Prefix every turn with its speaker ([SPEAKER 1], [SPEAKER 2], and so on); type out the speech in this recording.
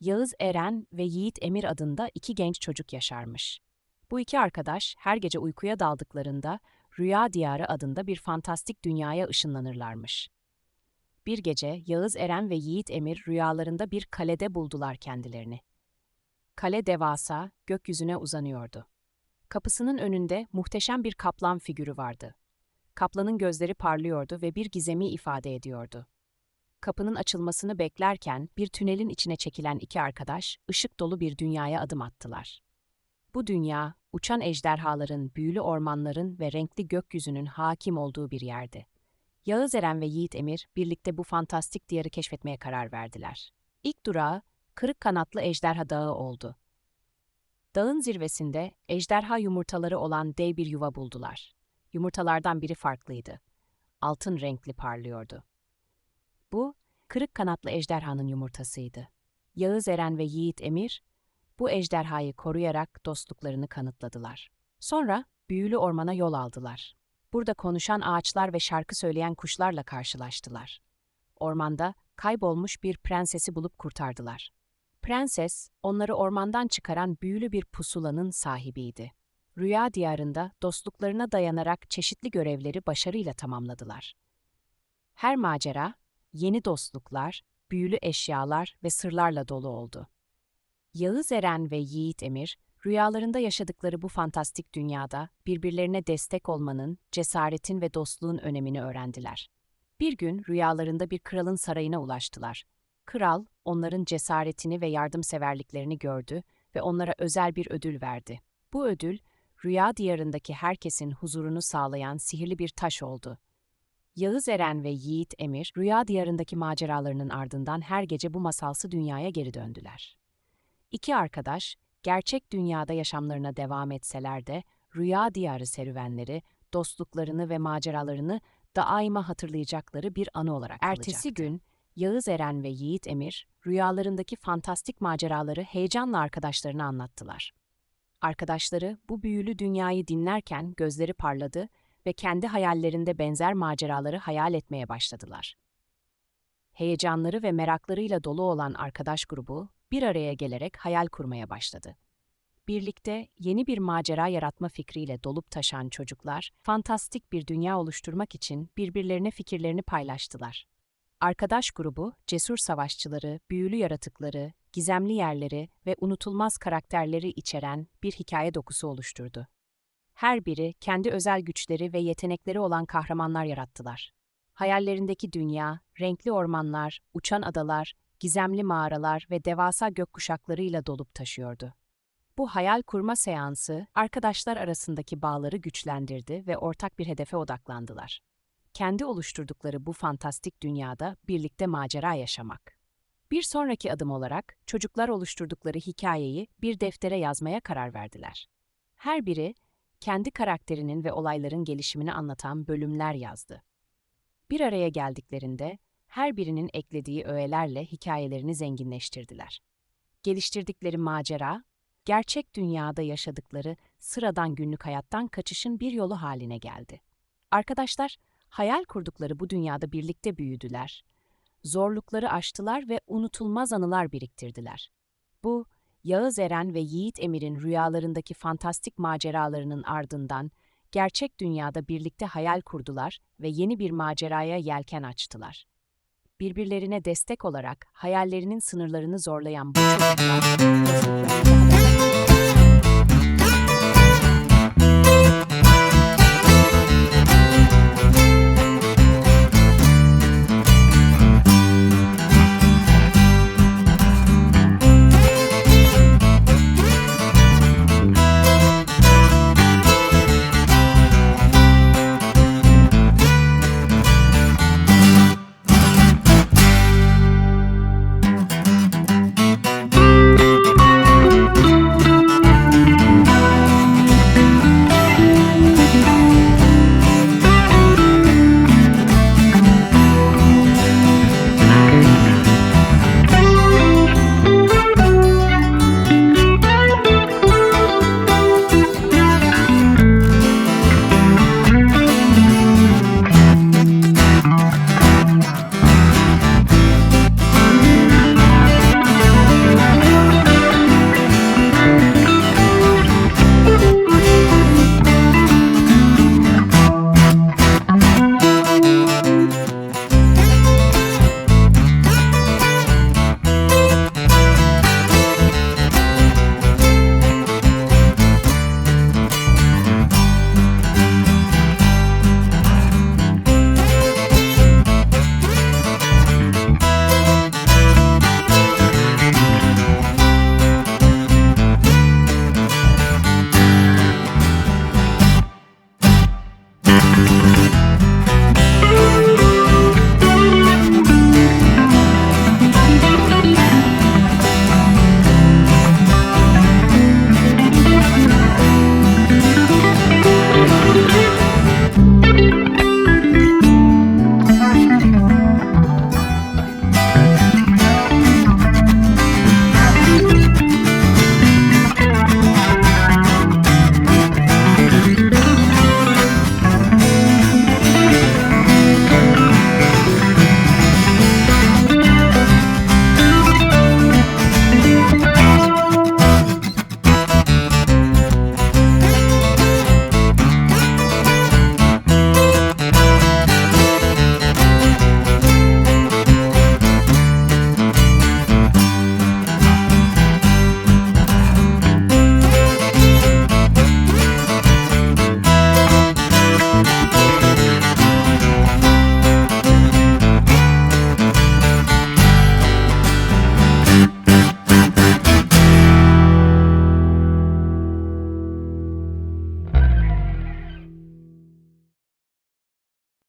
[SPEAKER 1] Yağız Eren ve Yiğit Emir adında iki genç çocuk yaşarmış. Bu iki arkadaş her gece uykuya daldıklarında Rüya Diyarı adında bir fantastik dünyaya ışınlanırlarmış. Bir gece Yağız Eren ve Yiğit Emir rüyalarında bir kalede buldular kendilerini. Kale devasa, gökyüzüne uzanıyordu. Kapısının önünde muhteşem bir kaplan figürü vardı. Kaplanın gözleri parlıyordu ve bir gizemi ifade ediyordu. Kapının açılmasını beklerken bir tünelin içine çekilen iki arkadaş ışık dolu bir dünyaya adım attılar. Bu dünya, uçan ejderhaların, büyülü ormanların ve renkli gökyüzünün hakim olduğu bir yerdi. Yağız Eren ve Yiğit Emir birlikte bu fantastik diyarı keşfetmeye karar verdiler. İlk durağı Kırık Kanatlı Ejderha Dağı oldu. Dağın zirvesinde ejderha yumurtaları olan dev bir yuva buldular. Yumurtalardan biri farklıydı. Altın renkli parlıyordu. Bu, kırık kanatlı ejderhanın yumurtasıydı. Yağız Eren ve Yiğit Emir, bu ejderhayı koruyarak dostluklarını kanıtladılar. Sonra büyülü ormana yol aldılar. Burada konuşan ağaçlar ve şarkı söyleyen kuşlarla karşılaştılar. Ormanda kaybolmuş bir prensesi bulup kurtardılar. Prenses, onları ormandan çıkaran büyülü bir pusulanın sahibiydi. Rüya diyarında dostluklarına dayanarak çeşitli görevleri başarıyla tamamladılar. Her macera, yeni dostluklar, büyülü eşyalar ve sırlarla dolu oldu. Yağız Eren ve Yiğit Emir, rüyalarında yaşadıkları bu fantastik dünyada birbirlerine destek olmanın, cesaretin ve dostluğun önemini öğrendiler. Bir gün rüyalarında bir kralın sarayına ulaştılar. Kral, onların cesaretini ve yardımseverliklerini gördü ve onlara özel bir ödül verdi. Bu ödül, rüya diyarındaki herkesin huzurunu sağlayan sihirli bir taş oldu. Yağız Eren ve Yiğit Emir, rüya diyarındaki maceralarının ardından her gece bu masalsı dünyaya geri döndüler. İki arkadaş, gerçek dünyada yaşamlarına devam etseler de, rüya diyarı serüvenleri, dostluklarını ve maceralarını daima hatırlayacakları bir anı olarak kalacaktı. Ertesi gün, Yağız Eren ve Yiğit Emir, rüyalarındaki fantastik maceraları heyecanla arkadaşlarına anlattılar. Arkadaşları bu büyülü dünyayı dinlerken gözleri parladı ve kendi hayallerinde benzer maceraları hayal etmeye başladılar. Heyecanları ve meraklarıyla dolu olan arkadaş grubu bir araya gelerek hayal kurmaya başladı. Birlikte yeni bir macera yaratma fikriyle dolup taşan çocuklar, fantastik bir dünya oluşturmak için birbirlerine fikirlerini paylaştılar. Arkadaş grubu, cesur savaşçıları, büyülü yaratıkları, gizemli yerleri ve unutulmaz karakterleri içeren bir hikaye dokusu oluşturdu. Her biri kendi özel güçleri ve yetenekleri olan kahramanlar yarattılar. Hayallerindeki dünya, renkli ormanlar, uçan adalar, gizemli mağaralar ve devasa gökkuşaklarıyla dolup taşıyordu. Bu hayal kurma seansı, arkadaşlar arasındaki bağları güçlendirdi ve ortak bir hedefe odaklandılar. Kendi oluşturdukları bu fantastik dünyada birlikte macera yaşamak. Bir sonraki adım olarak çocuklar oluşturdukları hikayeyi bir deftere yazmaya karar verdiler. Her biri kendi karakterinin ve olayların gelişimini anlatan bölümler yazdı. Bir araya geldiklerinde her birinin eklediği öğelerle hikayelerini zenginleştirdiler. Geliştirdikleri macera, gerçek dünyada yaşadıkları sıradan günlük hayattan kaçışın bir yolu haline geldi. Arkadaşlar, hayal kurdukları bu dünyada birlikte büyüdüler. Zorlukları aştılar ve unutulmaz anılar biriktirdiler. Bu, Yağız Eren ve Yiğit Emir'in rüyalarındaki fantastik maceralarının ardından gerçek dünyada birlikte hayal kurdular ve yeni bir maceraya yelken açtılar. Birbirlerine destek olarak hayallerinin sınırlarını zorlayan bu çocuklar,